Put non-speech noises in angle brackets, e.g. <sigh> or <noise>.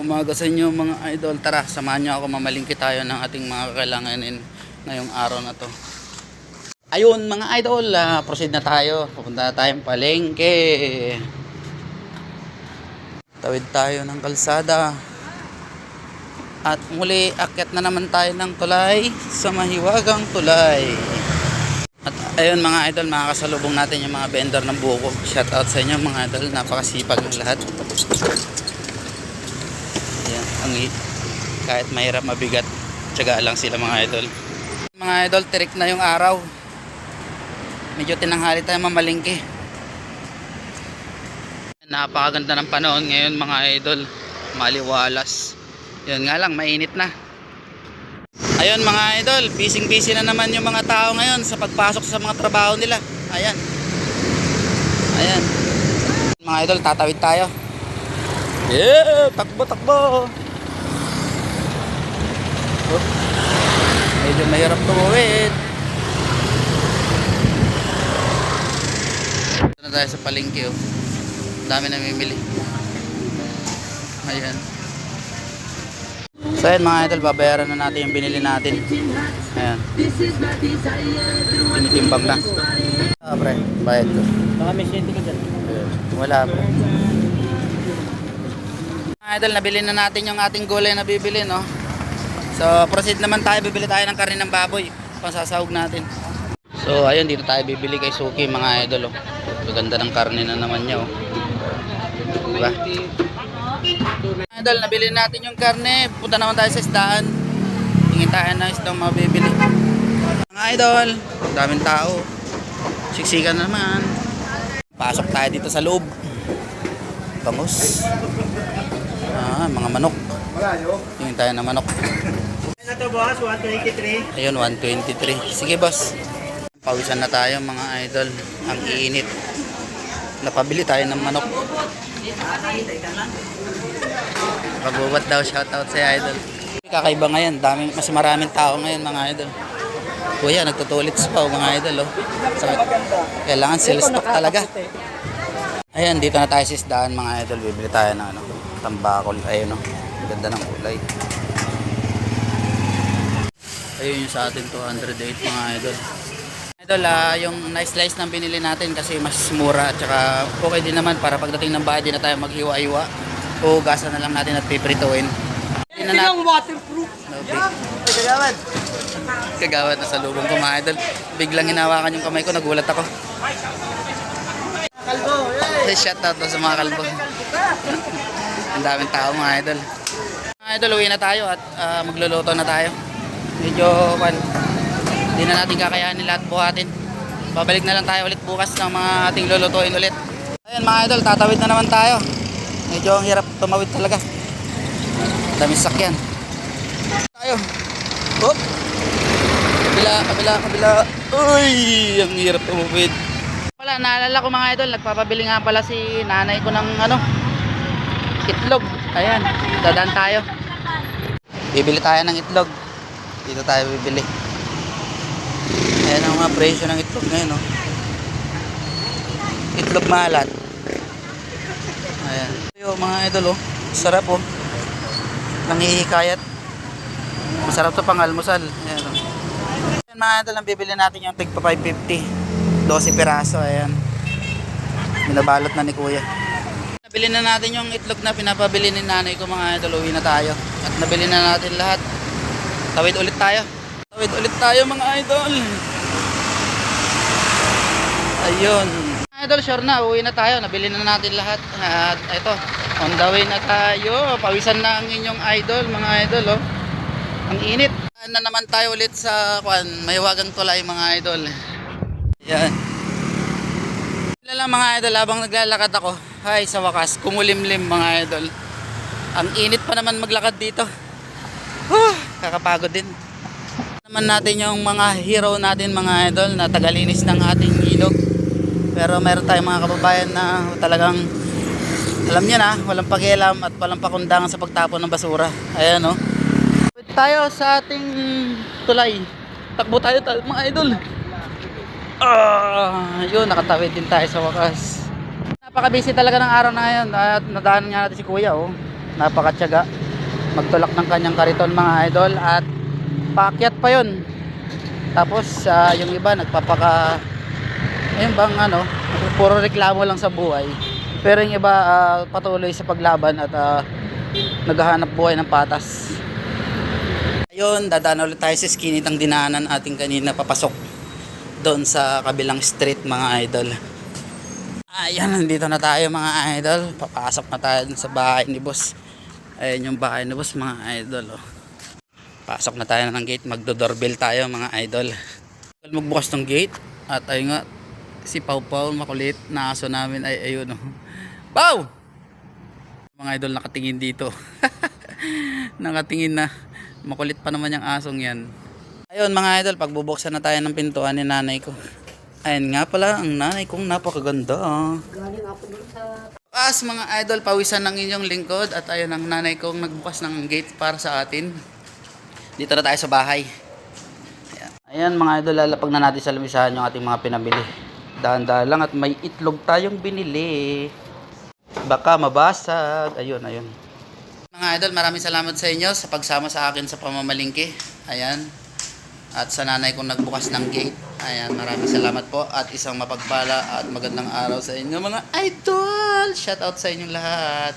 Umaga sa inyo mga idol. Tara, samahan niyo ako mamalingki tayo ng ating mga kakailanganin ngayong araw na to. Ayun mga idol, ah, proceed na tayo. Pupunta na tayong palengke. Tawid tayo ng kalsada. At muli, akyat na naman tayo ng tulay sa mahiwagang tulay. At ayun mga idol, makakasalubong natin yung mga vendor ng buko. Shout out sa inyo mga idol, napakasipag ng lahat. Ayan, ang kahit mahirap mabigat, tiyaga lang sila mga idol. Mga idol, tirik na yung araw. Medyo tinanghali tayo mamalingki. Napakaganda ng panahon ngayon mga idol. Maliwalas. Yun nga lang, mainit na. Ayun mga idol, busy busy na naman yung mga tao ngayon sa pagpasok sa mga trabaho nila. Ayan. Ayan. Mga idol, tatawid tayo. Yeah, takbo takbo. Oh. Medyo mahirap tumawid. Ito na tayo sa palengke oh. Dami namimili. Ayan. So ayan mga idol, babayaran na natin yung binili natin. Ayan. Tinitimbang na. Ah, pre, bayad ko. Baka may siyente ka dyan. Wala po. Idol, nabili na natin yung ating gulay na bibili, no? So, proceed naman tayo. Bibili tayo ng karne ng baboy. Pansasahog natin. So, ayun, dito tayo bibili kay Suki, mga idol, oh. Maganda ng karne na naman niya, oh. Diba? Idol, nabili natin yung karne. Punta naman tayo sa isdaan. Tingin tayo ng isdang mabibili. Mga idol, daming tao. Siksikan na naman. Pasok tayo dito sa loob. Bangus. Ah, mga manok. Tingin tayo ng manok. Ano to boss? 123? Ayun, 123. Sige, boss. Pawisan na tayo mga idol. Ang init. Napabili tayo ng manok. Pagbubat daw, shoutout sa idol. Kakaiba ngayon. Daming, mas maraming tao ngayon mga idol. Kuya, nagtutulits pa mga idol. Oh. So, kailangan sales stock talaga. Ayan, dito na tayo sa isdaan mga idol. Bibili tayo ng ano, tambakol. Ayun oh. Ganda ng kulay. Ayun yung sa atin 208 mga idol. Idol, ah, yung nice slice na binili natin kasi mas mura at saka okay din naman para pagdating ng bahay di na tayo maghiwa-hiwa. Hugasan na lang natin at piprituin. Hindi na waterproof. No, big. Kagawad na sa lubong ko mga idol. Biglang hinawakan yung kamay ko, nagulat ako. Kalbo, Hey, shout out sa mga kalbo. Ang daming tao mga idol. Mga idol, uwi na tayo at ah, magluluto na tayo. Medyo, pan, hindi na natin kakayanin lahat buhatin. Babalik na lang tayo ulit bukas ng mga ating lulutuin ulit. Ayan mga idol, tatawid na naman tayo. Medyo ang hirap tumawid talaga. Dami sakyan. Tayo. Hop. Kabila, kabila, kabila. Uy, ang hirap tumawid. Wala, naalala ko mga idol, nagpapabili nga pala si nanay ko ng ano, itlog. Ayan, dadaan tayo. Bibili tayo ng itlog. Dito tayo bibili. Ayan ang mga presyo ng itlog ngayon, oh. Itlog malat. Ayan. Yo, mga idol, oh. Sarap, oh. Nangihikayat. Masarap to pang almusal. Ayan, oh. Ayan, mga idol, ang bibili natin yung tigpa 550. 12 piraso, ayan. Binabalot na ni kuya. Nabili na natin yung itlog na pinapabili ni nanay ko mga idol. Uwi na tayo. At nabili na natin lahat. Tawid ulit tayo. Tawid ulit tayo mga idol. Ayun. Mga idol, sure na. Uwi na tayo. Nabili na natin lahat. At ito, on the way na tayo. Pawisan na ang inyong idol, mga idol. Oh. Ang init. Na naman tayo ulit sa kwan, mahiwagang tulay mga idol. Yan. Lang mga idol habang naglalakad ako. Hay, sa wakas, kumulimlim mga idol. Ang init pa naman maglakad dito. Huh, kakapagod din. Naman natin yung mga hero natin mga idol na tagalinis ng ating ilog. Pero meron tayong mga kababayan na talagang alam niya na, walang pakialam at walang pakundangan sa pagtapon ng basura. Ayan oh. Tayo sa ating tulay. Takbo tayo, tayo mga idol. Ah, yun, nakatawid din tayo sa wakas. Napaka-busy talaga ng araw na ngayon. At nadaanan nga natin si Kuya, oh. napakatyaga. Magtulak ng kanyang kariton mga idol. At paakyat pa yon tapos ah, yung iba nagpapaka ayun bang ano puro reklamo lang sa buhay. Pero yung iba ah, patuloy sa paglaban at ah, naghahanap buhay ng patas. Ayun dadaan ulit tayo sa skinit ang dinaanan ating kanina papasok doon sa kabilang street mga idol Ayan, nandito na tayo mga idol. Papasok na tayo sa bahay ni boss. Ayan yung bahay ni boss mga idol. Oh. Pasok na tayo ng gate. Magdo-doorbell tayo mga idol. Magbukas ng gate. At ayun nga, si Pau Pau makulit na aso namin ay ayun. Oh. Pau! Mga idol nakatingin dito. <laughs> nakatingin na. Makulit pa naman yung asong yan. Ayun mga idol, pagbubuksan na tayo ng pintuan ni nanay ko. Ayan nga pala, ang nanay kong napakaganda. As mga idol, pawisan ng inyong lingkod at ayun ang nanay kong nagbukas ng gate para sa atin. Dito na tayo sa bahay. Ayan, Ayan mga idol, lalapag na natin sa lumisahan yung ating mga pinabili. Dahan-dahan lang at may itlog tayong binili. Baka mabasag. Ayun, ayun. Mga idol, maraming salamat sa inyo sa pagsama sa akin sa pamamalingki. Ayan. At sa nanay kong nagbukas ng gate. Ayan, maraming salamat po. At isang mapagpala at magandang araw sa inyo mga idol. Shout out sa inyong lahat.